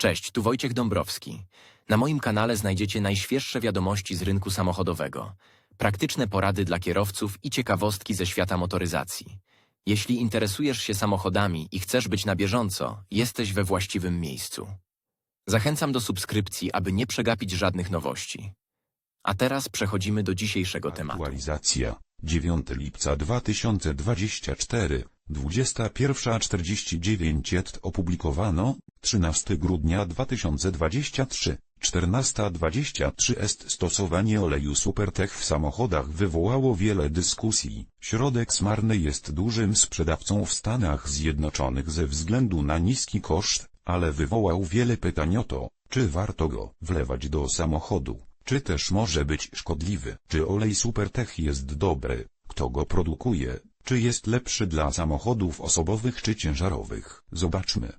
Cześć, tu Wojciech Dąbrowski. Na moim kanale znajdziecie najświeższe wiadomości z rynku samochodowego, praktyczne porady dla kierowców i ciekawostki ze świata motoryzacji. Jeśli interesujesz się samochodami i chcesz być na bieżąco, jesteś we właściwym miejscu. Zachęcam do subskrypcji, aby nie przegapić żadnych nowości. A teraz przechodzimy do dzisiejszego tematu. Aktualizacja 9 lipca 2024 21.49 jest opublikowano 13 grudnia 2023 14.23 est stosowanie oleju Supertech w samochodach wywołało wiele dyskusji. Środek smarny jest dużym sprzedawcą w Stanach Zjednoczonych ze względu na niski koszt, ale wywołał wiele pytań o to, czy warto go wlewać do samochodu, czy też może być szkodliwy, czy olej Supertech jest dobry, kto go produkuje, czy jest lepszy dla samochodów osobowych czy ciężarowych. Zobaczmy.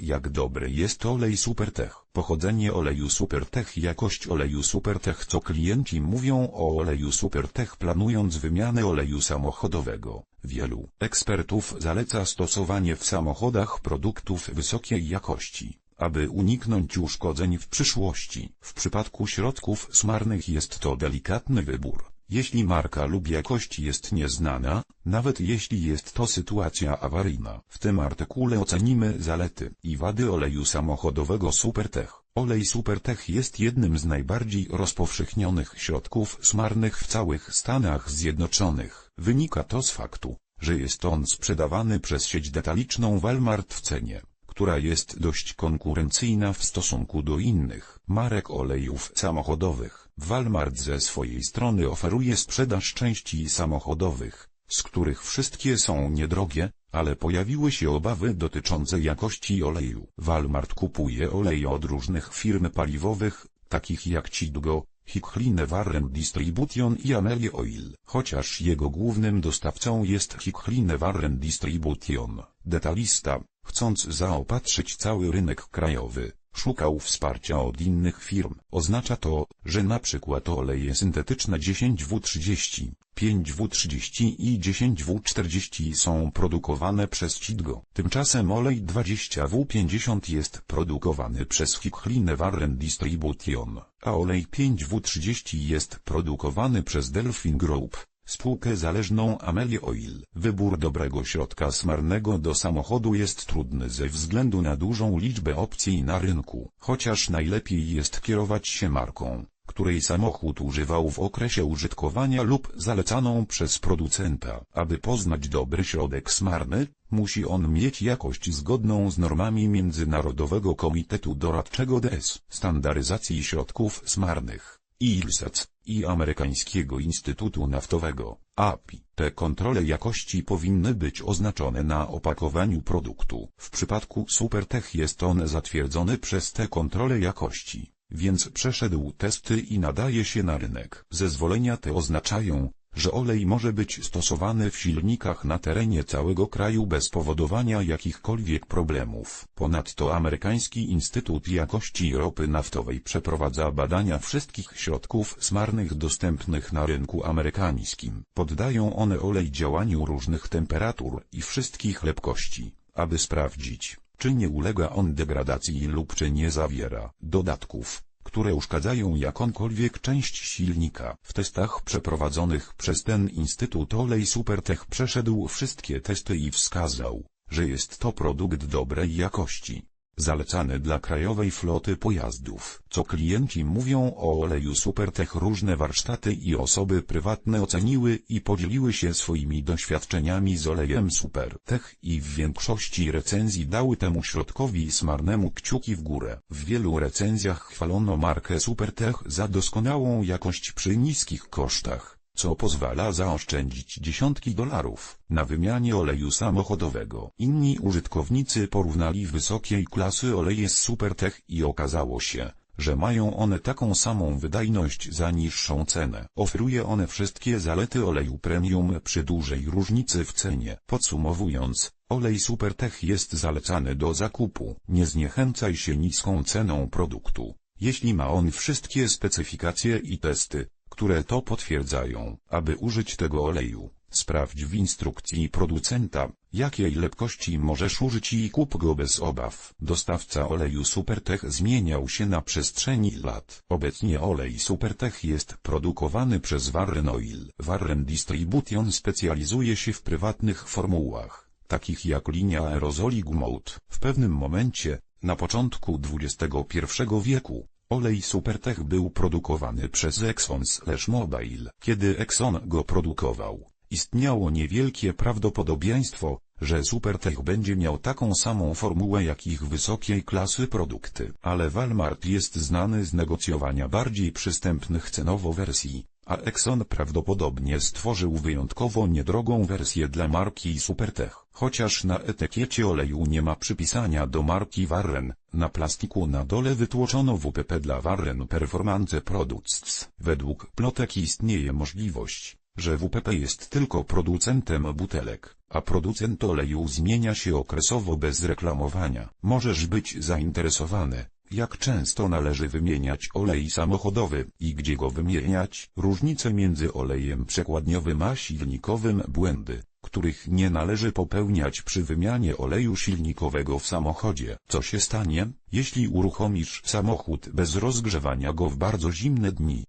Jak dobry jest olej Supertech? Pochodzenie oleju Supertech Jakość oleju Supertech Co klienci mówią o oleju Supertech planując wymianę oleju samochodowego? Wielu ekspertów zaleca stosowanie w samochodach produktów wysokiej jakości, aby uniknąć uszkodzeń w przyszłości. W przypadku środków smarnych jest to delikatny wybór. Jeśli marka lub jakość jest nieznana, nawet jeśli jest to sytuacja awaryjna. W tym artykule ocenimy zalety i wady oleju samochodowego Supertech. Olej Supertech jest jednym z najbardziej rozpowszechnionych środków smarnych w całych Stanach Zjednoczonych. Wynika to z faktu, że jest on sprzedawany przez sieć detaliczną Walmart w cenie, która jest dość konkurencyjna w stosunku do innych marek olejów samochodowych. Walmart ze swojej strony oferuje sprzedaż części samochodowych, z których wszystkie są niedrogie, ale pojawiły się obawy dotyczące jakości oleju. Walmart kupuje oleje od różnych firm paliwowych, takich jak Cidgo, Hicklin Warren Distribution i Amelie Oil. Chociaż jego głównym dostawcą jest Hicklin Warren Distribution, detalista, chcąc zaopatrzyć cały rynek krajowy, szukał wsparcia od innych firm. Oznacza to, że na przykład oleje syntetyczne 10W30, 5W30 i 10W40 są produkowane przez Citgo. Tymczasem olej 20W50 jest produkowany przez Hicklin Warren Distribution, a olej 5W30 jest produkowany przez Delphin Group spółkę zależną Amelie Oil. Wybór dobrego środka smarnego do samochodu jest trudny ze względu na dużą liczbę opcji na rynku, chociaż najlepiej jest kierować się marką, której samochód używał w okresie użytkowania lub zalecaną przez producenta. Aby poznać dobry środek smarny, musi on mieć jakość zgodną z normami Międzynarodowego Komitetu Doradczego DS, Standaryzacji Środków Smarnych. ILSEC i Amerykańskiego Instytutu Naftowego, API. Te kontrole jakości powinny być oznaczone na opakowaniu produktu. W przypadku Supertech jest on zatwierdzony przez te kontrole jakości, więc przeszedł testy i nadaje się na rynek. Zezwolenia te oznaczają, że olej może być stosowany w silnikach na terenie całego kraju bez powodowania jakichkolwiek problemów. Ponadto Amerykański Instytut Jakości Ropy Naftowej przeprowadza badania wszystkich środków smarnych dostępnych na rynku amerykańskim. Poddają one olej działaniu różnych temperatur i wszystkich lepkości, aby sprawdzić, czy nie ulega on degradacji lub czy nie zawiera dodatków które uszkadzają jakąkolwiek część silnika. W testach przeprowadzonych przez ten instytut olej Supertech przeszedł wszystkie testy i wskazał, że jest to produkt dobrej jakości. Zalecany dla krajowej floty pojazdów. Co klienci mówią o oleju Supertech różne warsztaty i osoby prywatne oceniły i podzieliły się swoimi doświadczeniami z olejem Supertech i w większości recenzji dały temu środkowi smarnemu kciuki w górę. W wielu recenzjach chwalono markę Supertech za doskonałą jakość przy niskich kosztach co pozwala zaoszczędzić dziesiątki dolarów na wymianie oleju samochodowego. Inni użytkownicy porównali wysokiej klasy oleje z Supertech i okazało się, że mają one taką samą wydajność za niższą cenę. Oferuje one wszystkie zalety oleju premium przy dużej różnicy w cenie. Podsumowując, olej Supertech jest zalecany do zakupu. Nie zniechęcaj się niską ceną produktu. Jeśli ma on wszystkie specyfikacje i testy, które to potwierdzają. Aby użyć tego oleju, Sprawdź w instrukcji producenta, jakiej lepkości możesz użyć i kup go bez obaw. Dostawca oleju Supertech zmieniał się na przestrzeni lat. Obecnie olej Supertech jest produkowany przez Warren Oil. Warren Distribution specjalizuje się w prywatnych formułach, takich jak linia aerozoli Gumout. W pewnym momencie, na początku XXI wieku, olej Supertech był produkowany przez Exxon/Mobil. Kiedy Exxon go produkował, istniało niewielkie prawdopodobieństwo, że Supertech będzie miał taką samą formułę jak ich wysokiej klasy produkty. Ale Walmart jest znany z negocjowania bardziej przystępnych cenowo wersji, a Exxon prawdopodobnie stworzył wyjątkowo niedrogą wersję dla marki Supertech. Chociaż na etykiecie oleju nie ma przypisania do marki Warren, na plastiku na dole wytłoczono WPP dla Warren Performance Products. Według plotek istnieje możliwość, że WPP jest tylko producentem butelek, a producent oleju zmienia się okresowo bez reklamowania. Możesz być zainteresowany, jak często należy wymieniać olej samochodowy i gdzie go wymieniać, różnice między olejem przekładniowym a silnikowym, błędy, których nie należy popełniać przy wymianie oleju silnikowego w samochodzie. Co się stanie, jeśli uruchomisz samochód bez rozgrzewania go w bardzo zimne dni?